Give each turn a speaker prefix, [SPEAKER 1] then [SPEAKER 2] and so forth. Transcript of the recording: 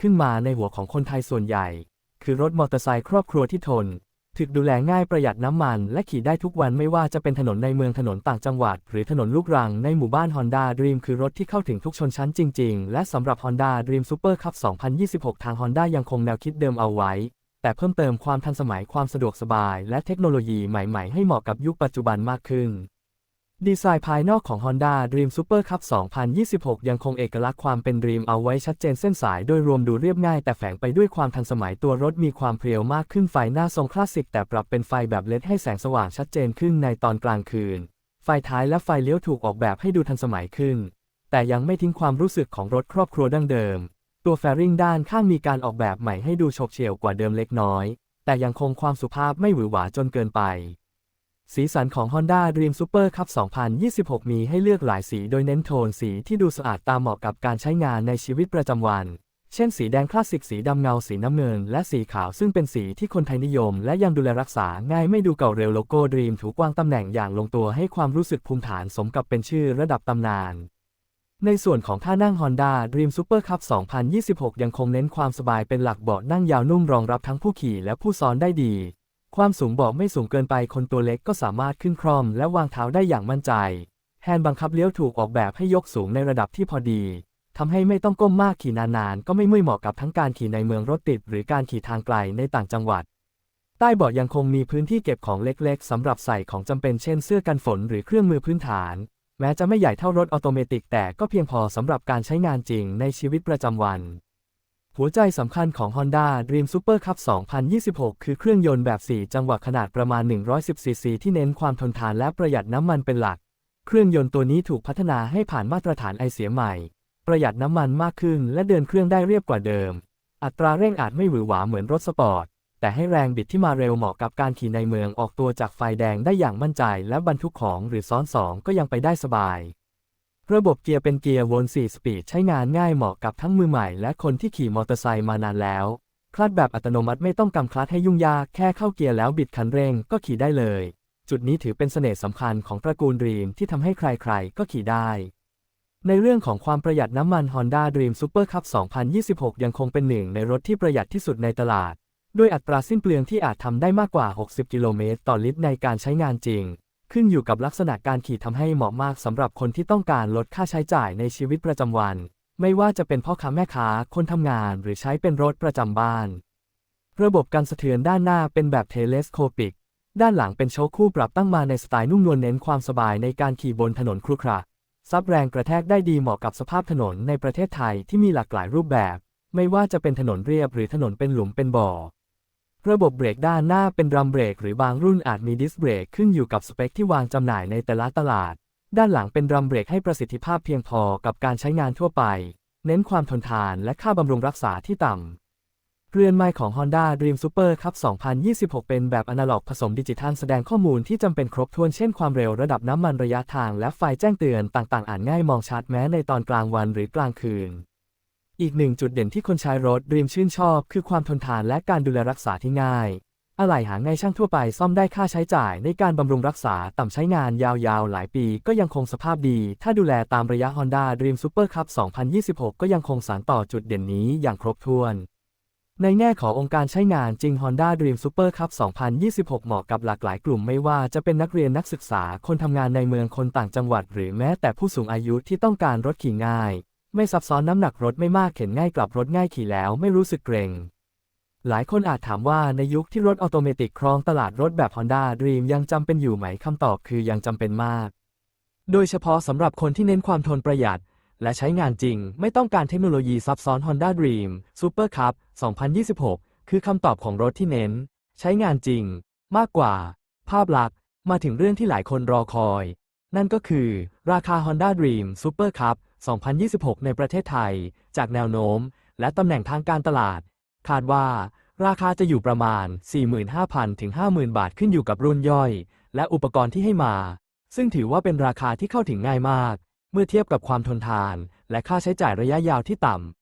[SPEAKER 1] ขึ้นมาในหัวของคนไทยส่วนใหญ่ คือรถมอเตอร์ไซค์ครอบครัวที่ทน ถึกดูแลง่ายประหยัดน้ำมัน และขี่ได้ทุกวันไม่ว่าจะเป็นถนนในเมืองถนนต่างจังหวัด หรือถนนลูกรังในหมู่บ้าน Honda Dream คือรถที่เข้าถึงทุกชนชั้นจริง ๆ และสำหรับ Honda Dream Super Cup 2026 ทาง Honda ยังคงแนวคิดเดิมเอาไว้ แต่เพิ่มเติมความทันสมัยความสะดวกสบาย และเทคโนโลยีใหม่ ๆ ให้เหมาะกับยุคปัจจุบันมากขึ้น ดีไซน์ภายนอกของ Honda Dream Super Cup 2026 ยังคงเอกลักษณ์ความเป็น Dream เอาไว้ชัดเจนเส้นสายโดยรวมดูเรียบง่ายแต่แฝงไปด้วยความทันสมัยตัวรถมีความเพรียวมากขึ้นไฟหน้าทรงคลาสสิกแต่ปรับเป็นไฟแบบเลดให้แสงสว่างชัดเจนขึ้นในตอนกลางคืน ไฟท้ายและไฟเลี้ยวถูกออกแบบให้ดูทันสมัยขึ้น แต่ยังไม่ทิ้งความรู้สึกของรถครอบครัวดั้งเดิม ตัวแฟริงด้านข้างมีการออกแบบใหม่ให้ดูโฉบเฉี่ยวกว่าเดิมเล็กน้อย แต่ยังคงความสุภาพไม่หวือหวาจนเกินไป สีสันของ Honda Dream Super Cup 2026 มีให้เลือกหลายสีโดยเน้นโทนสีที่ดูสะอาดตามเหมาะกับการใช้งานในชีวิตประจำวัน เช่นสีแดงคลาสสิกสีดำเงาสีน้ำเงิน และสีขาวซึ่งเป็นสีที่คนไทยนิยม และยังดูแลรักษาง่ายไม่ดูเก่าเร็วโลโก้ Dream ถูกวางตำแหน่งอย่างลงตัวให้ความรู้สึกภูมิฐานสมกับเป็นชื่อระดับตำนาน ในส่วนของท่านั่ง Honda Dream Super Cup 2026 ยังคงเน้นความสบายเป็นหลักเบาะนั่งยาวนุ่มรองรับทั้งผู้ขี่และผู้ซ้อนได้ดี ความสูงเบาะไม่สูงเกินไปคนตัวเล็กก็สามารถขึ้นคร่อมและวางเท้าได้อย่างมั่นใจ แฮนด์บังคับเลี้ยวถูกออกแบบให้ยกสูงในระดับที่พอดีทำให้ไม่ต้องก้มมากขี่นานๆ ก็ไม่เมื่อยเหมาะกับทั้งการขี่ในเมืองรถติด หรือการขี่ทางไกลในต่างจังหวัด ใต้เบาะยังคงมีพื้นที่เก็บของเล็กๆสำหรับใส่ของจำเป็นเช่นเสื้อกันฝนหรือเครื่องมือพื้นฐาน แม้จะไม่ใหญ่เท่ารถออโตเมติกแต่ก็เพียงพอสำหรับการใช้งานจริงในชีวิตประจำวัน หัวใจสำคัญของ Honda Dream Super Cup 2026 คือเครื่องยนต์แบบ 4 จังหวะขนาดประมาณ 110 ซีซี ที่เน้นความทนทานและประหยัดน้ำมันเป็นหลัก เครื่องยนต์ตัวนี้ถูกพัฒนาให้ผ่านมาตรฐานไอเสียใหม่ ประหยัดน้ำมันมากขึ้นและเดินเครื่องได้เรียบกว่าเดิม อัตราเร่งอาจไม่หวือหวาเหมือนรถสปอร์ต แต่ให้แรงบิดที่มาเร็วเหมาะกับการขี่ในเมืองออกตัวจากไฟแดงได้อย่างมั่นใจ และบรรทุกของหรือซ้อนสองก็ยังไปได้สบาย ระบบเกียร์เป็นเกียร์วน4สปีดใช้งานง่ายเหมาะกับทั้งมือใหม่และคนที่ขี่มอเตอร์ไซค์มานานแล้ว คลัตช์แบบอัตโนมัติไม่ต้องกำคลัตช์ให้ยุ่งยากแค่เข้าเกียร์แล้วบิดคันเร่งก็ขี่ได้เลย จุดนี้ถือเป็นเสน่ห์สำคัญของตระกูล Dream ที่ทำให้ใครๆ ก็ขี่ได้ ในเรื่องของความประหยัดน้ำมัน Honda Dream Super Cup 2026 ยังคงเป็นหนึ่งในรถที่ประหยัดที่สุดในตลาด ด้วยอัตราสิ้นเปลืองที่อาจทำได้มากกว่า 60 กิโลเมตรต่อลิตรในการใช้งานจริง ขึ้นอยู่กับลักษณะการขี่ทำให้เหมาะมากสำหรับคนที่ต้องการลดค่าใช้จ่ายในชีวิตประจำวัน ไม่ว่าจะเป็นพ่อค้าแม่ค้า คนทำงานหรือใช้เป็นรถประจำบ้าน ระบบการสะเทือนด้านหน้าเป็นแบบเทเลสโคปิก ด้านหลังเป็นโชคคู่ปรับตั้งมาในสไตล์นุ่มนวลเน้นความสบายในการขี่บนถนนครุขระซับแรงกระแทกได้ดีเหมาะกับสภาพถนนในประเทศไทยที่มีหลากหลายรูปแบบ ไม่ว่าจะเป็นถนนเรียบหรือถนนเป็นหลุมเป็นบ่อ ระบบเบรกด้านหน้าเป็นรัมเบรกหรือบางรุ่นอาจมีดิสเบรกขึ้นอยู่กับสเปคที่วางจำหน่ายในแต่ละตลาด ด้านหลังเป็นรัมเบรกให้ประสิทธิภาพเพียงพอกับการใช้งานทั่วไป เน้นความทนทานและค่าบำรุงรักษาที่ต่ำ เรือนไม้ของ Honda Dream Super Cup 2026 เป็นแบบอนาล็อกผสมดิจิทัลแสดงข้อมูลที่จำเป็นครบถ้วนเช่นความเร็วระดับน้ำมันระยะทางและไฟแจ้งเตือนต่างๆ อ่านง่ายมองชัดแม้ในตอนกลางวันหรือกลางคืน อีกหนึ่งจุดเด่นที่คนใช้รถ Dream ชื่นชอบ คือความทนทานและการดูแลรักษาที่ง่าย อะไหล่หาง่ายช่างทั่วไปซ่อมได้ค่าใช้จ่ายในการบำรุงรักษาต่ำใช้งานยาวๆ หลายปีก็ยังคงสภาพดี ถ้าดูแลตามระยะ Honda Dream Super Cup 2026 ก็ยังคงสานต่อจุดเด่นนี้อย่างครบถ้วนในแง่ขององค์การใช้งานจริง Honda Dream Super Cup 2026 เหมาะกับหลากหลายกลุ่มไม่ว่าจะเป็นนักเรียนนักศึกษา คนทำงานในเมืองคนต่างจังหวัด หรือแม้แต่ผู้สูงอายุที่ต้องการรถขี่ง่าย ไม่ซับซ้อนน้ำหนักรถไม่มากเข็นง่ายกลับรถง่ายขี่แล้วไม่รู้สึกเกรงหลายคนอาจถามว่าในยุคที่รถออโตเมติครองตลาดรถแบบ Honda Dream ยังจำเป็นอยู่ไหมคำตอบคือยังจำเป็นมาก โดยเฉพาะสำหรับคนที่เน้นความทนประหยัด และใช้งานจริง ไม่ต้องการเทคโนโลยีซับซ้อน Honda Dream Super Cup 2026 คือคำตอบของรถที่เน้น ใช้งานจริง มากกว่า ภาพลักษณ์มาถึงเรื่องที่หลายคนรอคอย นั่นก็คือ ราคา Honda Dream Super Cup 2026 ในประเทศไทย จากแนวโน้ม และตำแหน่งทางการตลาด คาดว่า ราคาจะอยู่ประมาณ 45,000 ถึง 50,000 บาทขึ้นอยู่กับรุ่นย่อย และอุปกรณ์ที่ให้มา ซึ่งถือว่าเป็นราคาที่เข้าถึงง่ายมาก เมื่อเทียบกับความทนทาน และค่าใช้จ่ายระยะยาวที่ต่ำ